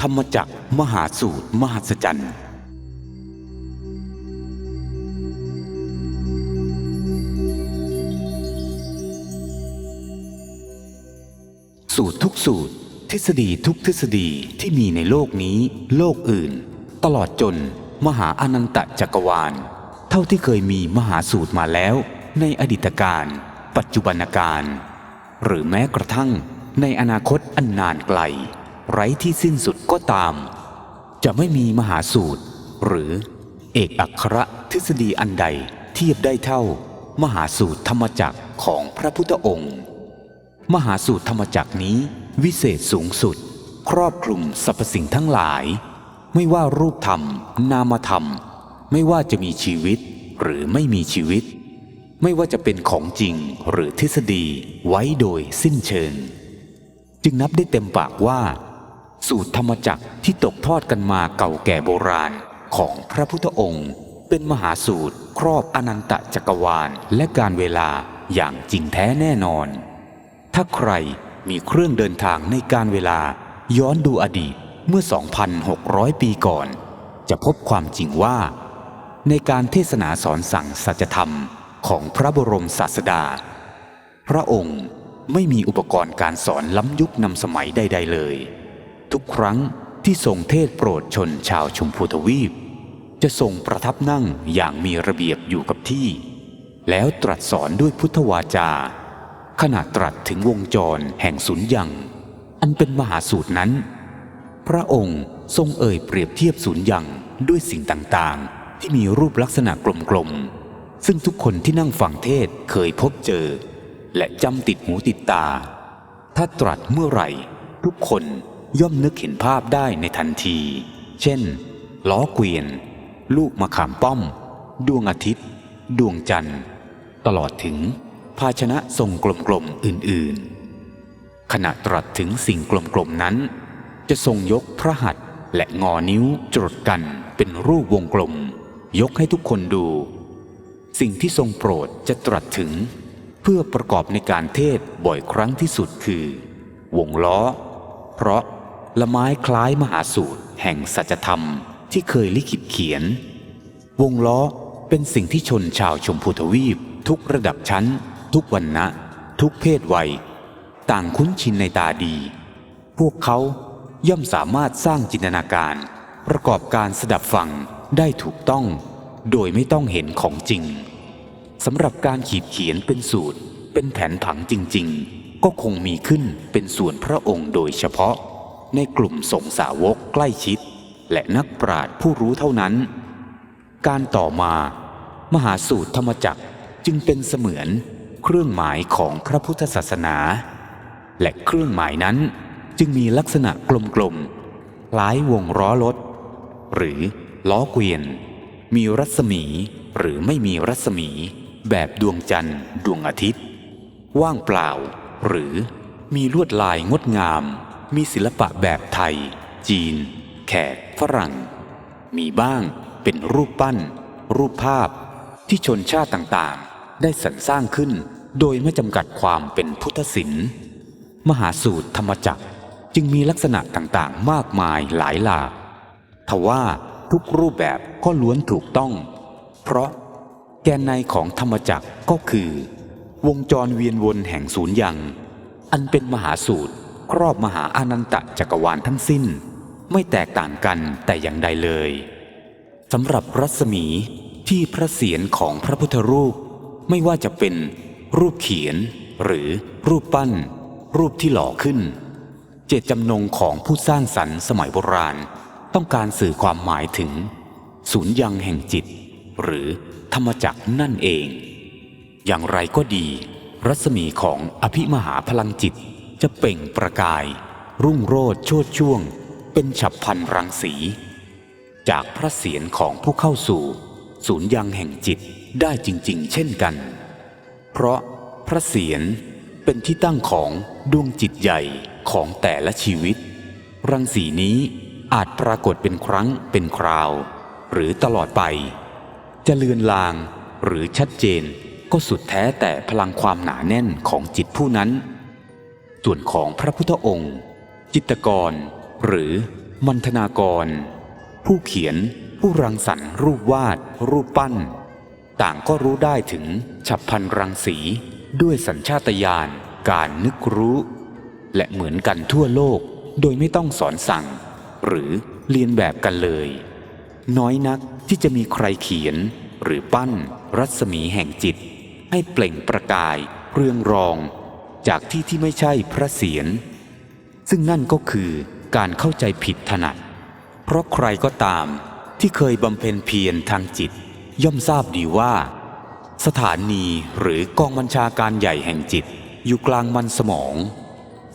ธรรมจักรมหาสูตร มหัศจรรย์ สูตรทุกสูตร ทฤษฎีทุกทฤษฎีที่มีในโลกนี้ โลกอื่น ตลอดจน มหาอนันตจักรวาล เท่าที่เคยมีมหาสูตรมาแล้ว ในอดีตการ ปัจจุบันการ หรือแม้กระทั่งในอนาคตอันนานไกล ไร้ที่สิ้นสุดก็ตาม จะไม่มีมหาสูตร หรือเอกอัครทฤษฎีอันใดเทียบได้เท่ามหาสูตรธรรมจักรของพระพุทธองค์ มหาสูตรธรรมจักรนี้วิเศษสูงสุด ครอบคลุมสรรพสิ่งทั้งหลาย ไม่ว่ารูปธรรม นามธรรม ไม่ว่าจะมีชีวิตหรือไม่มีชีวิต ไม่ว่าจะเป็นของจริงหรือทฤษฎีไว้โดยสิ้นเชิง จึงนับได้เต็มปากว่า สูตรธรรมจักรที่ตกทอดกันมาเก่าแก่โบราณของพระพุทธองค์ เป็นมหาสูตรครอบอนันตจักรวาลและการเวลาอย่างจริงแท้แน่นอน ถ้าใครมีเครื่องเดินทางในการเวลาย้อนดูอดีตเมื่อ 2,600 ปีก่อน จะพบความจริงว่า ในการเทศนาสอนสั่งสัจธรรมของพระบรมศาสดา พระองค์ไม่มีอุปกรณ์การสอนล้ำยุคนำสมัยใด ๆ เลย ทุกครั้งที่ทรงเทศโปรดชนชาวชมพูทวีป จะทรงประทับนั่งอย่างมีระเบียบอยู่กับที่ แล้วตรัสสอนด้วยพุทธวาจา ขณะตรัสถึงวงจรแห่งสุญญ์ยัง อันเป็นมหาสูตรนั้น พระองค์ทรงเอ่ยเปรียบเทียบสุญญ์ยังด้วยสิ่งต่างๆ ที่มีรูปลักษณะกลมๆ ซึ่งทุกคนที่นั่งฟังเทศเคยพบเจอ และจำติดหูติดตา ถ้าตรัสเมื่อไหร่ ทุกคน ย่อมนึกเห็นภาพได้ในทันที เช่น ล้อเกวียน ลูกมะขามป้อม ดวงอาทิตย์ ดวงจันทร์ ตลอดถึง ภาชนะทรงกลมๆอื่นๆ ขณะตรัสถึงสิ่งกลมๆนั้น จะทรงยกพระหัตถ์และงอนิ้วจดกันเป็นรูปวงกลม ยกให้ทุกคนดู สิ่งที่ทรงโปรดจะตรัสถึง เพื่อประกอบในการเทศบ่อยครั้งที่สุดคือ วงล้อ เพราะ ละไม้คล้ายมหาสูตร แห่งสัจธรรมที่เคยลิขิตเขียน วงล้อเป็นสิ่งที่ชนชาวชมพูทวีป ทุกระดับชั้น ทุกวันนะทุกเพศวัย ต่างคุ้นชินในตาดี พวกเขาย่อมสามารถสร้างจินตนาการ ประกอบการสดับฟังได้ถูกต้อง โดยไม่ต้องเห็นของจริงสำหรับการขีดเขียนเป็นสูตร เป็นแผนผังจริง ๆ ก็คงมีขึ้นเป็นส่วนพระองค์โดยเฉพาะ ในกลุ่มสงฆ์สาวกใกล้ชิด และนักปราชญ์ผู้รู้เท่านั้น การต่อมา มหาสูตรธรรมจักรจึงเป็นเสมือนเครื่องหมายของพระพุทธศาสนา และเครื่องหมายนั้นจึงมีลักษณะกลมๆคล้ายวงล้อรถ หรือล้อเกวียน มีรัศมีหรือไม่มีรัศมี แบบดวงจันทร์ ดวงอาทิตย์ ว่างเปล่า หรือมีลวดลายงดงาม มีศิลปะแบบไทย จีน แขก ฝรั่ง มีบ้างเป็นรูปปั้น รูปภาพ ที่ชนชาติต่างๆ ได้สรรสร้างขึ้น โดยไม่จำกัดความเป็นพุทธศิลป์ มหาสูตรธรรมจักรจึงมีลักษณะต่างๆ มากมายหลายหลากทว่าทุกรูปแบบก็ล้วนถูกต้อง เพราะแกนในของธรรมจักรก็คือ วงจรเวียนวนแห่งศูนย์ยัง อันเป็นมหาสูตร ครอบมหาอานันตจักรวาลทั้งสิ้น ไม่แตกต่างกันแต่อย่างใดเลยสำหรับรัศมีที่พระเศียรของพระพุทธรูป ไม่ว่าจะเป็นรูปเขียน หรือรูปปั้น รูปที่หล่อขึ้น เจตจำนงของผู้สร้างสรรค์สมัยโบราณ ต้องการสื่อความหมายถึง ศูนย์ยังแห่งจิต หรือธรรมจักรนั่นเอง อย่างไรก็ดี รัศมีของอภิมหาพลังจิต จะเปล่งประกาย รุ่งโรจน์ชดช่วง เป็นฉับพันรังสี จากพระเศียรของผู้เข้าสู่ ศูนย์ยังแห่งจิตได้จริง ๆ เช่นกัน เพราะพระเศียรเป็นที่ตั้งของดวงจิตใหญ่ของแต่ละชีวิต รังสีนี้อาจปรากฏเป็นครั้งเป็นคราว หรือตลอดไป จะเลือนลางหรือชัดเจนก็สุดแท้แต่พลังความหนาแน่นของจิตผู้นั้น ส่วนของพระพุทธองค์ จิตกร หรือมันธนากร ผู้เขียนผู้รังสรรค์รูปวาด รูปปั้น ต่างก็รู้ได้ถึงฉับพันรังสีด้วยสัญชาตญาณการนึกรู้ และเหมือนกันทั่วโลกโดยไม่ต้องสอนสั่ง หรือเรียนแบบกันเลย น้อยนักที่จะมีใครเขียนหรือปั้นรัศมีแห่งจิต ให้เปล่งประกาย เรืองรอง จากที่ที่ไม่ใช่พระเศียรซึ่งนั่นก็คือการเข้าใจผิดถนัด เพราะใครก็ตามที่เคยบำเพ็ญเพียรทางจิต ย่อมทราบดีว่า สถานีหรือกองบัญชาการใหญ่แห่งจิต อยู่กลางมันสมอง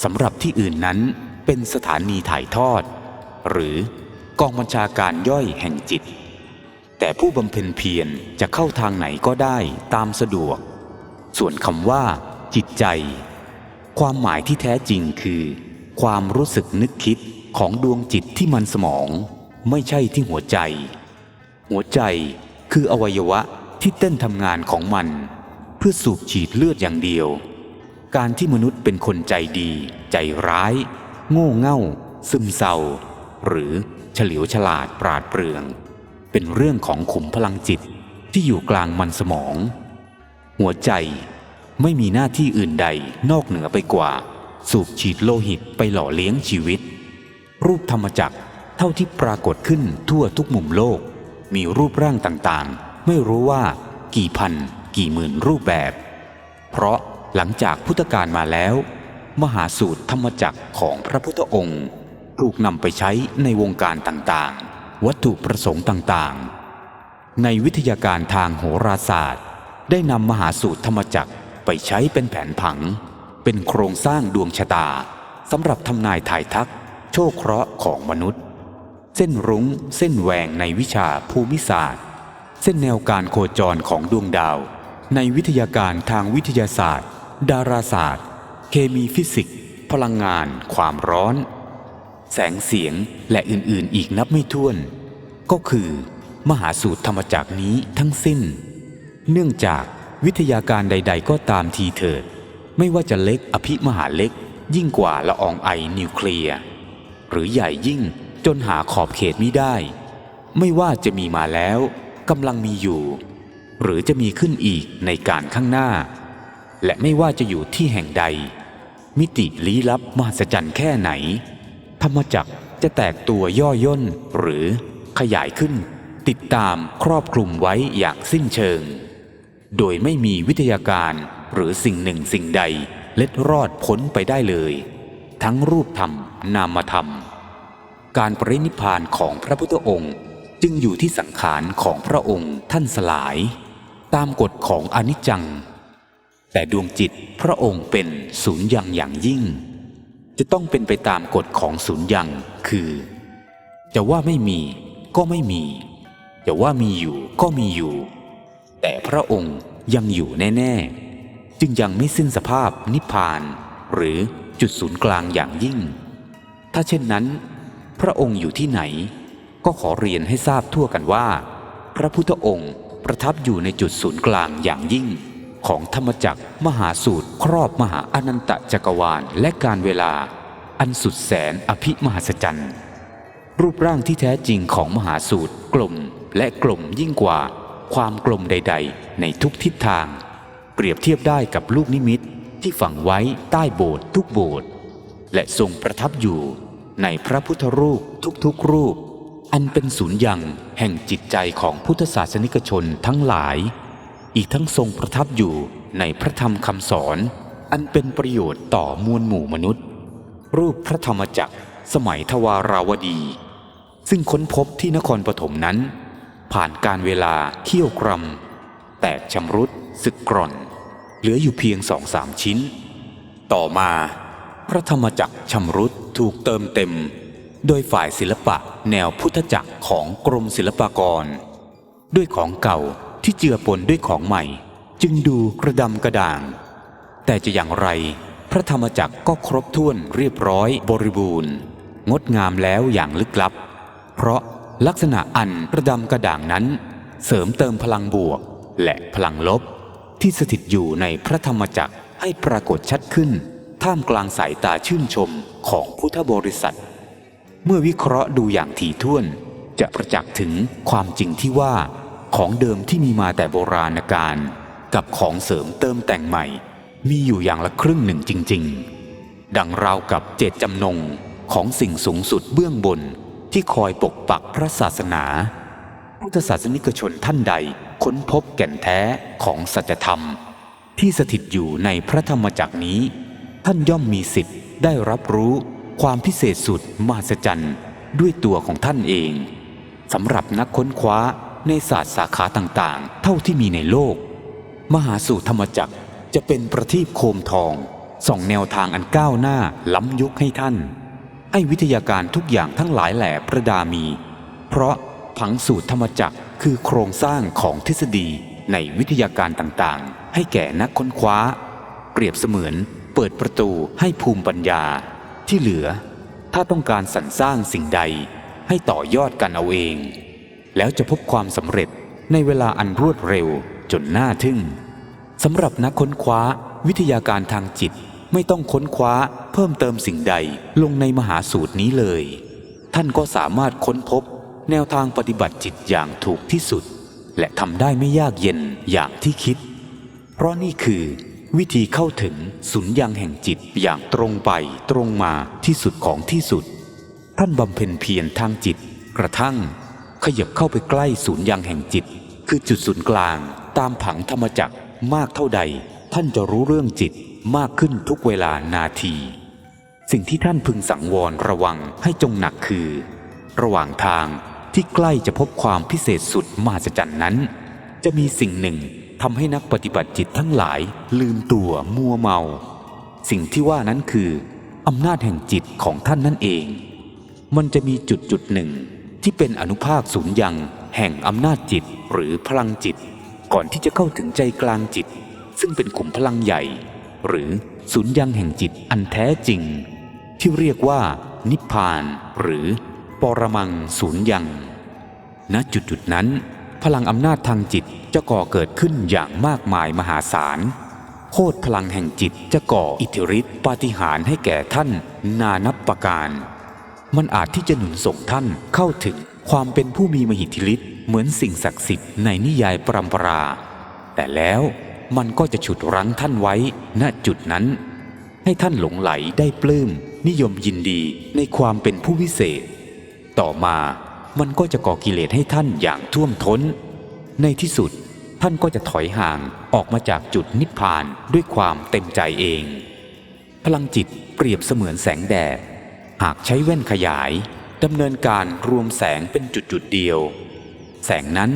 สำหรับที่อื่นนั้นเป็นสถานีถ่ายทอด หรือกองบัญชาการย่อยแห่งจิต แต่ผู้บำเพ็ญเพียรจะเข้าทางไหนก็ได้ตามสะดวก ส่วนคำว่า จิตใจ ความหมายที่แท้จริงคือ ความรู้สึกนึกคิดของดวงจิตที่มันสมอง ไม่ใช่ที่หัวใจ หัวใจคืออวัยวะที่เต้นทำงานของมัน เพื่อสูบฉีดเลือดอย่างเดียว การที่มนุษย์เป็นคนใจดี ใจร้าย โง่เง่า ซึมเศร้า หรือเฉลียวฉลาดปราดเปรื่อง เป็นเรื่องของขุมพลังจิตที่อยู่กลางมันสมอง หัวใจ ไม่มีหน้าที่อื่นใดนอกเหนือไปกว่า สูบฉีดโลหิตไปหล่อเลี้ยงชีวิต รูปธรรมจักรเท่าที่ปรากฏขึ้นทั่วทุกมุมโลก มีรูปร่างต่างๆ ไม่รู้ว่า กี่พัน กี่หมื่นรูปแบบ เพราะหลังจากพุทธกาลมาแล้ว มหาสูตรธรรมจักรของพระพุทธองค์ ถูกนำไปใช้ในวงการต่างๆ วัตถุประสงค์ต่างๆ ในวิทยาการทางโหราศาสตร์ ได้นำมหาสูตรธรรมจักร ไปใช้เป็นแผนผัง เป็นโครงสร้างดวงชะตาสำหรับทำนายถ่ายทัก โชคเคราะห์ของมนุษย์ เส้นรุง้ง เส้นแหวงในวิชาภูมิศาสตร์ เส้นแนวการโคจรของดวงดาว ในวิทยาการทางวิทยาศาสตร์ ดาราศาสตร์ เคมีฟิสิกส์ พลังงาน ความร้อน แสงเสียงและอื่นๆ อีกนับไม่ถ้วน ก็คือ มหาสูตรธรรมจักรนี้ทั้งสิ้น เนื่องจาก วิทยาการใด ๆ ก็ตามทีเถิด ไม่ว่าจะเล็กอภิมหาเล็ก ยิ่งกว่าละอองไอนิวเคลียร์หรือใหญ่ยิ่งจนหาขอบเขตมิได้ ไม่ว่าจะมีมาแล้วกำลังมีอยู่ หรือจะมีขึ้นอีกในการข้างหน้า และไม่ว่าจะอยู่ที่แห่งใด มิติลี้ลับมหัศจรรย์แค่ไหน ธรรมจักรจะแตกตัวย่อย่นหรือขยายขึ้น ติดตามครอบคลุมไว้อย่างสิ้นเชิง โดยไม่มีวิทยาการหรือสิ่งหนึ่งสิ่งใด เล็ดรอดพ้นไปได้เลย ทั้งรูปธรรมนามธรรม การปรินิพานของพระพุทธองค์จึงอยู่ที่สังขารของพระองค์ท่านสลาย ตามกฎของอนิจจัง แต่ดวงจิตพระองค์เป็นศูนย์ยังอย่างยิ่ง จะต้องเป็นไปตามกฎของศูนย์ยังคือ จะว่าไม่มีก็ไม่มี จะว่ามีอยู่ก็มีอยู่ แต่พระองค์ยังอยู่แน่ ๆ จึงยังไม่สิ้นสภาพนิพพาน หรือจุดศูนย์กลางอย่างยิ่ง ถ้าเช่นนั้น พระองค์อยู่ที่ไหน ก็ขอเรียนให้ทราบทั่วกันว่า พระพุทธองค์ประทับอยู่ในจุดศูนย์กลางอย่างยิ่ง ของธรรมจักรมหาสูตรครอบมหาอนันตจักรวาลและการเวลา อันสุดแสนอภิมหัศจรรย์รูปร่างที่แท้จริงของมหาสูตรกลมและกลมยิ่งกว่า ความกลมใด ๆ ในทุกทิศทาง เปรียบเทียบได้กับลูกนิมิตที่ฝังไว้ใต้โบสถ์ทุกโบสถ์และทรงประทับอยู่ในพระพุทธรูปทุกๆรูป อันเป็นศูนย์ยังแห่งจิตใจของพุทธศาสนิกชนทั้งหลาย อีกทั้งทรงประทับอยู่ในพระธรรมคำสอน อันเป็นประโยชน์ต่อมวลหมู่มนุษย์ รูปพระธรรมจักรสมัยทวาราวดี ซึ่งค้นพบที่นครปฐมนั้น ผ่านการเวลาเคี่ยวกรำแตกชำรุดสึกกร่อน เหลืออยู่เพียงสองสามชิ้น ต่อมาพระธรรมจักรชำรุดถูกเติมเต็ม โดยฝ่ายศิลปะแนวพุทธจักรของกรมศิลปากร ด้วยของเก่าที่เจือปนด้วยของใหม่ จึงดูกระดำกระด่าง แต่จะอย่างไร พระธรรมจักรก็ครบถ้วนเรียบร้อยบริบูรณ์ งดงามแล้วอย่างลึกลับ เพราะ ลักษณะอันกระดำกระด่างนั้น เสริมเติมพลังบวก และพลังลบ ที่สถิตอยู่ในพระธรรมจักรให้ปรากฏชัดขึ้น ท่ามกลางสายตาชื่นชมของพุทธบริษัท เมื่อวิเคราะห์ดูอย่างถี่ถ้วน จะประจักษ์ถึงความจริงที่ว่าของเดิมที่มีมาแต่โบราณกาลกับของเสริมเติมแต่งใหม่ มีอยู่อย่างละครึ่งหนึ่งจริง ๆ ดังราวกับเจตจำนงของสิ่งสูงสุดเบื้องบน ที่คอยปกปักพระศาสนา พุทธศาสนิกชนท่านใดค้นพบแก่นแท้ของสัจธรรม ที่สถิตอยู่ในพระธรรมจักรนี้ ท่านย่อมมีสิทธิ์ได้รับรู้ความพิเศษสุดมหัศจรรย์ด้วยตัวของท่านเองสำหรับนักค้นคว้าในศาสตร์สาขาต่างๆ เท่าที่มีในโลก มหาสูตรธรรมจักรจะเป็นประทีปโคมทองส่องแนวทางอันก้าวหน้าล้ำยุคให้ท่าน ให้วิทยาการทุกอย่างทั้งหลายแหล่ประดามี เพราะผังสูตรธรรมจักรคือโครงสร้างของทฤษฎีในวิทยาการต่างๆ ให้แก่นักค้นคว้า เปรียบเสมือนเปิดประตูให้ภูมิปัญญา ที่เหลือ ถ้าต้องการสรรสร้างสิ่งใด ให้ต่อยอดกันเอาเอง แล้วจะพบความสำเร็จในเวลาอันรวดเร็วจนน่าทึ่งสำหรับนักค้นคว้าวิทยาการทางจิต ไม่ต้องค้นคว้าเพิ่มเติมสิ่งใดลงในมหาสูตรนี้เลย ท่านก็สามารถค้นพบ แนวทางปฏิบัติจิตอย่างถูกที่สุด และทำได้ไม่ยากเย็นอย่างที่คิด เพราะนี่คือ วิธีเข้าถึงสุญญางแห่งจิตอย่างตรงไปตรงมาที่สุดของที่สุด ท่านบำเพ็ญเพียรทางจิต กระทั่ง ขยับเข้าไปใกล้ศูนย์ยางแห่งจิต คือจุดศูนย์กลางตามผังธรรมจักรมากเท่าใด ท่านจะรู้เรื่องจิต มากขึ้นทุกเวลานาที สิ่งที่ท่านพึงสังวรระวังให้จงหนักคือ ระหว่างทางที่ใกล้จะพบความพิเศษสุดมหัศจรรย์นั้น จะมีสิ่งหนึ่งทำให้นักปฏิบัติจิตทั้งหลาย ลืมตัวมัวเมา สิ่งที่ว่านั้นคืออำนาจแห่งจิตของท่านนั่นเอง มันจะมีจุดจุดหนึ่ง ที่เป็นอนุภาคศูนย์ยังแห่งอำนาจจิตหรือพลังจิต ก่อนที่จะเข้าถึงใจกลางจิต ซึ่งเป็นขุมพลังใหญ่ หรือศูนย์ยังแห่งจิตอันแท้จริง ที่เรียกว่า นิพพาน หรือ ปรมังศูนย์ยัง ณจุดจุดนั้น พลังอำนาจทางจิตจะก่อเกิดขึ้นอย่างมากมายมหาศาลโคตรพลังแห่งจิตจะก่ออิทธิฤทธิปาฏิหาริย์ให้แก่ท่านนานับประการ มันอาจที่จะหนุนส่งท่านเข้าถึงความเป็นผู้มีมหิทธิฤทธิ์เหมือนสิ่งศักดิ์สิทธิ์ในนิยายปรำปรา แต่แล้ว มันก็จะฉุดรั้งท่านไว้ ณจุดนั้น ให้ท่านหลงไหลได้ปลื้ม นิยมยินดีในความเป็นผู้วิเศษ ต่อมามันก็จะก่อกิเลสให้ท่านอย่างท่วมท้น ในที่สุดท่านก็จะถอยห่างออกมาจากจุดนิพพานด้วยความเต็มใจเอง พลังจิตเปรียบเสมือนแสงแดด หากใช้แว่นขยายดำเนินการรวมแสงเป็นจุดๆเดียว แสงนั้น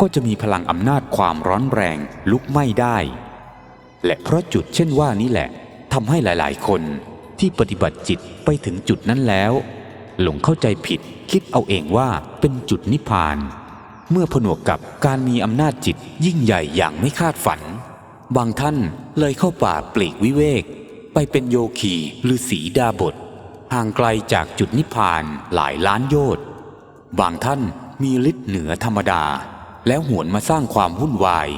ก็จะมีพลังอำนาจความร้อนแรงลุกไหม้ได้ และเพราะจุดเช่นว่านี้แหละทำให้หลายๆ คนที่ปฏิบัติจิตไปถึงจุดนั้นแล้ว หลงเข้าใจผิดคิดเอาเองว่าเป็นจุดนิพพาน เมื่อผนวกกับการมีอำนาจจิตยิ่งใหญ่อย่างไม่คาดฝัน บางท่านเลยเข้าป่าปลีกวิเวก ไปเป็นโยคีหรือสีดาบทห่างไกลจากจุดนิพพานหลายล้านโยชน์บางท่านมีฤทธิ์เหนือธรรมดา แล้วหวนมาสร้างความวุ่นวาย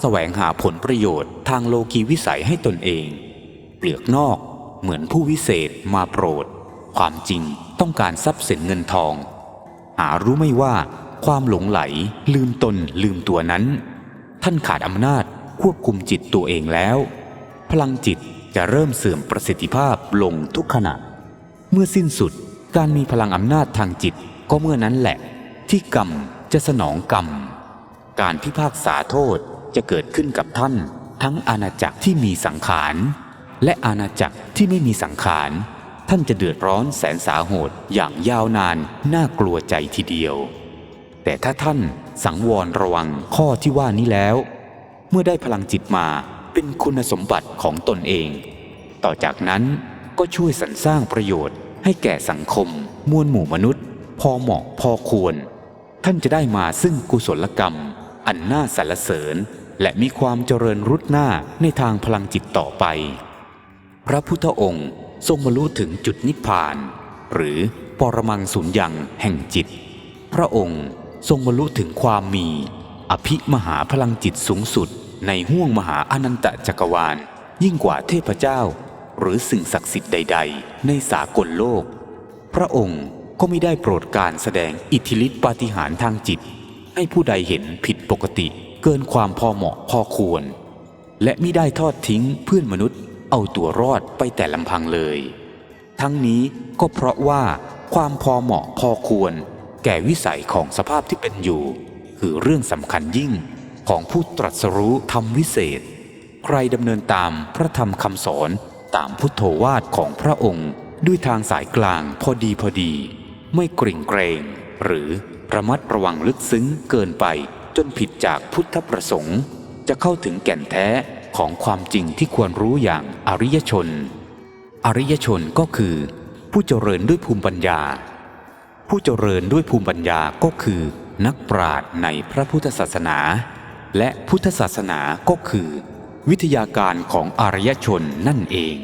แสวงหาผลประโยชน์ทางโลกีวิสัยให้ตนเอง เปลือกนอกเหมือนผู้วิเศษมาโปรด ความจริงต้องการทรัพย์สินเงินทอง หารู้ไม่ว่าความหลงไหล ลืมตนลืมตัวนั้น ท่านขาดอำนาจควบคุมจิตตัวเองแล้ว พลังจิตจะเริ่มเสื่อมประสิทธิภาพลงทุกขณะ เมื่อสิ้นสุดการมีพลังอำนาจทางจิตก็เมื่อนั้นแหละ ที่กรรมจะสนองกรรม การพิพากษาโทษจะเกิดขึ้นกับท่าน ทั้งอาณาจักรที่มีสังขาร และอาณาจักรที่ไม่มีสังขาร ท่านจะเดือดร้อนแสนสาโหดอย่างยาวนานน่ากลัวใจทีเดียว แต่ถ้าท่านสังวรระวังข้อที่ว่านี้แล้ว เมื่อได้พลังจิตมาเป็นคุณสมบัติของตนเอง ต่อจากนั้นก็ช่วยสรรสร้างประโยชน์ ให้แก่สังคม มวลหมู่มนุษย์ พอเหมาะพอควร ท่านจะได้มาซึ่งกุศลกรรม อันน่าสรรเสริญ และมีความเจริญรุดหน้าในทางพลังจิตต่อไป พระพุทธองค์ทรงบรรลุถึงจุดนิพพาน หรือปรมังสุญญังแห่งจิต พระองค์ทรงบรรลุถึงความมี อภิมหาพลังจิตสูงสุด ในห้วงมหาอนันตจักรวาล ยิ่งกว่าเทพเจ้า หรือสิ่งศักดิ์สิทธิ์ใด ๆ ในสากลโลก พระองค์ก็ไม่ได้โปรดการแสดงอิทธิฤทธิปาฏิหาริย์ทางจิต ให้ผู้ใดเห็นผิดปกติ เกินความพอเหมาะพอควร และไม่ได้ทอดทิ้งเพื่อนมนุษย์ เอาตัวรอดไปแต่ลำพังเลย ทั้งนี้ก็เพราะว่าความพอเหมาะพอควร แก่วิสัยของสภาพที่เป็นอยู่ คือเรื่องสำคัญยิ่งของผู้ตรัสรู้ธรรมวิเศษ ใครดำเนินตามพระธรรมคำสอนตามพุทโธวาทของพระองค์ ด้วยทางสายกลางพอดีพอดี ไม่กริ่งเกรงหรือ ระมัดระวังลึกซึ้งเกินไป จนผิดจากพุทธประสงค์ จะเข้าถึงแก่นแท้ของความจริงที่ควรรู้อย่างอริยชน อริยชนก็คือ ผู้เจริญด้วยภูมิปัญญา ผู้เจริญด้วยภูมิปัญญาก็คือ นักปราชญ์ในพระพุทธศาสนา และพุทธศาสนาก็คือ วิทยาการของอารยชนนั่นเอง